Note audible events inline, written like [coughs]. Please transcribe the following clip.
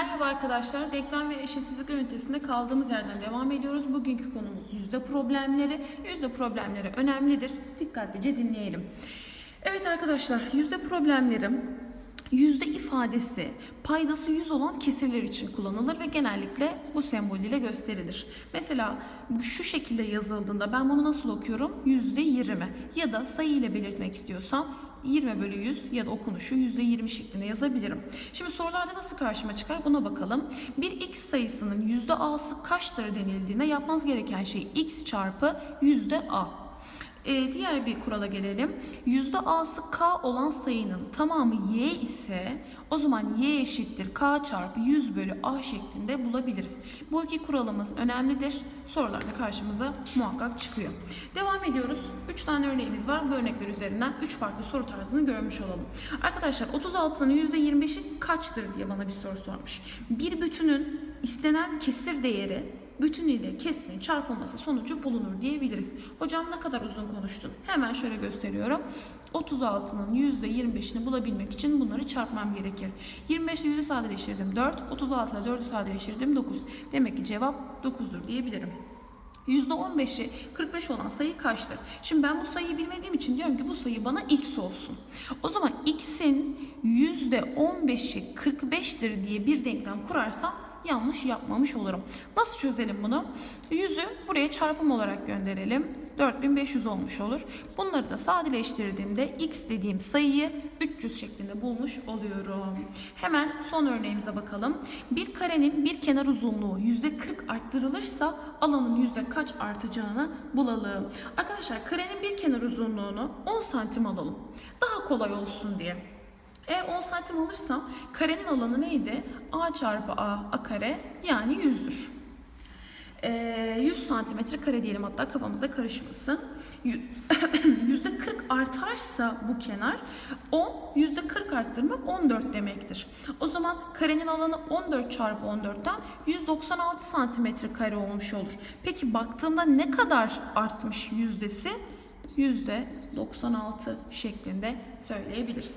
arkadaşlar. Denklem ve eşitsizlik ünitesinde kaldığımız yerden devam ediyoruz. Bugünkü konumuz yüzde problemleri. Yüzde problemleri önemlidir. Dikkatlice dinleyelim. Evet arkadaşlar yüzde problemlerim yüzde ifadesi paydası 100 olan kesirler için kullanılır ve genellikle bu sembol ile gösterilir. Mesela şu şekilde yazıldığında ben bunu nasıl okuyorum? Yüzde 20 ya da sayı ile belirtmek istiyorsam 20 bölü 100 ya da okunuşu %20 şeklinde yazabilirim. Şimdi sorularda nasıl karşıma çıkar buna bakalım. Bir x sayısının %a'sı kaçtır denildiğinde yapmanız gereken şey x çarpı %a. Ee, diğer bir kurala gelelim. %a'sı k olan sayının tamamı y ise o zaman y eşittir k çarpı 100 bölü a şeklinde bulabiliriz. Bu iki kuralımız önemlidir. Sorularda karşımıza muhakkak çıkıyor. Devam ediyoruz. 3 tane örneğimiz var. Bu örnekler üzerinden 3 farklı soru tarzını görmüş olalım. Arkadaşlar 36'nın %25'i kaçtır diye bana bir soru sormuş. Bir bütünün istenen kesir değeri bütün ile kesirin çarpılması sonucu bulunur diyebiliriz. Hocam ne kadar uzun konuştun? Hemen şöyle gösteriyorum. 36'nın %25'ini bulabilmek için bunları çarpmam gerekir. 25 ile 100'ü sadeleştirdim 4, 36 ile 4'ü sadeleştirdim 9. Demek ki cevap 9'dur diyebilirim. %15'i 45 olan sayı kaçtır? Şimdi ben bu sayıyı bilmediğim için diyorum ki bu sayı bana x olsun. O zaman x'in %15'i 45'tir diye bir denklem kurarsam yanlış yapmamış olurum. Nasıl çözelim bunu? 100'ü buraya çarpım olarak gönderelim. 4500 olmuş olur. Bunları da sadeleştirdiğimde x dediğim sayıyı 300 şeklinde bulmuş oluyorum. Hemen son örneğimize bakalım. Bir karenin bir kenar uzunluğu %40 arttırılırsa alanın yüzde kaç artacağını bulalım. Arkadaşlar karenin bir kenar uzunluğunu 10 santim alalım. Daha kolay olsun diye. Eğer 10 santim alırsam karenin alanı neydi? A çarpı A, A kare yani 100'dür. Ee, 100 santimetre kare diyelim hatta kafamıza karışmasın. [coughs] Yüzde 40 artarsa bu kenar 10, yüzde 40 arttırmak 14 demektir. O zaman karenin alanı 14 çarpı 14'ten 196 santimetre kare olmuş olur. Peki baktığımda ne kadar artmış yüzdesi? %96 şeklinde söyleyebiliriz.